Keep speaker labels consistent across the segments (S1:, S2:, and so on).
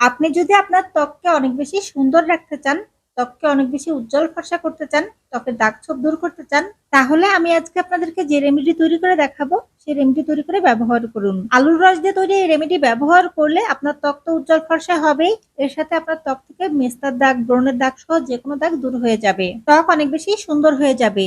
S1: আপনি যদি আপনার ত্বককে অনেক বেশি সুন্দর রাখতে চান, ত্বককে অনেক বেশি উজ্জ্বল ফর্সা করতে চান, ত্বকের দাগ ছোপ দূর করতে চান, তাহলে আমি আজকে আপনাদেরকে যে রেমেডি তৈরি করে দেখাবো, সেই রেমেডি তৈরি করে ব্যবহার করুন। আলুর রস দিয়ে তৈরি এই রেমেডি ব্যবহার করলে আপনার ত্বক তো উজ্জ্বল ফর্সা হবেই, এর সাথে আপনার ত্বক থেকে মেস্তার দাগ, ব্রণের দাগ সহ যে কোনো দাগ দূর হয়ে যাবে। ত্বক অনেক বেশি সুন্দর হয়ে যাবে।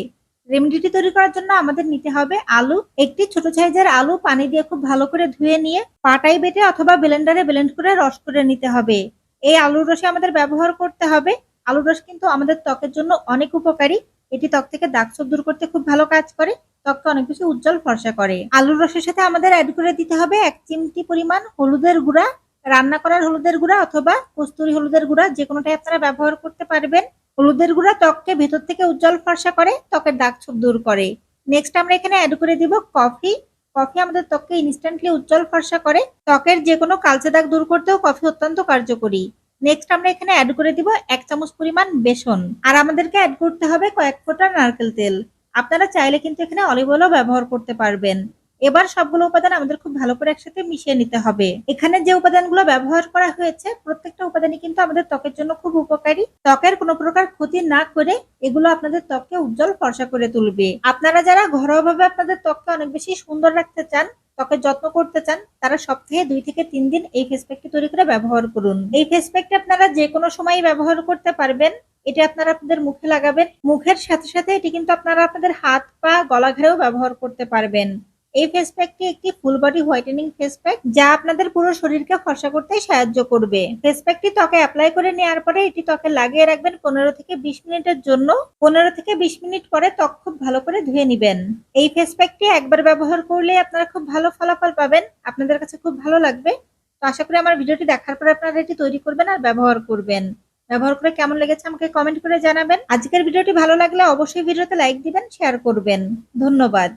S1: রেমেডিটি তৈরি করার জন্য আমাদের নিতে হবে আলু। একটি ছোট সাইজের আলু পানি দিয়ে খুব ভালো করে ধুয়ে নিয়ে পাটাই বেটে অথবা ব্লেন্ডারে ব্লেন্ড করে রস করে নিতে হবে। এই আলুর রসে আমাদের ব্যবহার করতে হবে। আলুর রস কিন্তু আমাদের ত্বকের জন্য অনেক উপকারী। এটি ত্বক থেকে দাগ ছোপ দূর করতে খুব ভালো কাজ করে, ত্বককে অনেক বেশি উজ্জ্বল ফর্সা করে। আলুর রসের সাথে আমাদের অ্যাড করে দিতে হবে এক চিমটি পরিমাণ হলুদের গুঁড়া। রান্না করার হলুদের গুঁড়া অথবা কস্তুরি হলুদের গুঁড়া যে কোনোটাই আপনারা ব্যবহার করতে পারবেন। হলুদের গুঁড়া ত্বককে ভেতর থেকে উজ্জ্বল ফর্সা করে ত্বকের দাগ ছোপ দূর করে। নেক্সট আমরা এখানে অ্যাড করে দিব কফি কফি আমাদের ত্বককে ইনস্ট্যান্টলি উজ্জ্বল ফর্সা করে। ত্বকের যে কোনো কালচে দাগ দূর করতেও কফি অত্যন্ত কার্যকরী। নেক্সট আমরা এখানে অ্যাড করে দিব এক চামচ পরিমাণ বেসন। আর আমাদেরকে অ্যাড করতে হবে কয়েক ফোঁটা নারকেল তেল। আপনারা চাইলে কিন্তু এখানে অলিভ অয়েলও ব্যবহার করতে পারবেন। এবার সবগুলো উপাদান আমাদের খুব ভালো করে একসাথে মিশিয়ে নিতে হবে। এখানে যে উপাদানগুলো ব্যবহার করা হয়েছে, প্রত্যেকটা উপাদানই কিন্তু আমাদের ত্বকের জন্য খুব উপকারী। ত্বকের কোনো প্রকার ক্ষতি না করে এগুলো আপনাদের ত্বককে উজ্জ্বল ফর্সা করে তুলবে। আপনারা যারা ঘরোয়াভাবে আপনাদের ত্বককে অনেক বেশি সুন্দর রাখতে চান, ত্বকের যত্ন করতে চান, তারা সপ্তাহে দুই থেকে তিন দিন এই ফেস প্যাকটি তৈরি করে ব্যবহার করুন। এই ফেস প্যাকটি আপনারা যে কোনো সময় ব্যবহার করতে পারবেন। এটা আপনারা আপনাদের মুখে লাগাবেন। মুখের সাথে সাথে এটি কিন্তু আপনারা আপনাদের হাত পা, গলা ঘরেও ব্যবহার করতে পারবেন। এই ফেস প্যাকটি একটি full body whitening face pack যা আপনাদের পুরো শরীরকে ফর্সা করতে সাহায্য করবে। ফেস প্যাকটি ত্বকে অ্যাপ্লাই করে নেওয়ার পরে এটি ত্বকে লাগিয়ে রাখবেন পনেরো থেকে বিশ মিনিটের জন্য। পনেরো থেকে বিশ মিনিট পরে ত্বক খুব ভালো করে ধুয়ে নেবেন। এই ফেস প্যাকটি একবার ব্যবহার করলে আপনারা খুব ভালো ফলাফল পাবেন। আপনাদের কাছে খুব ভালো লাগবে। তো আশা করি আমার ভিডিওটি দেখার পরে আপনারা এটি তৈরি করবেন আর ব্যবহার করবেন। ব্যবহার করে কেমন লেগেছে আমাকে কমেন্ট করে জানাবেন। আজকের ভিডিওটি ভালো লাগলে অবশ্যই ভিডিওতে লাইক দিবেন শেয়ার করবেন। ধন্যবাদ।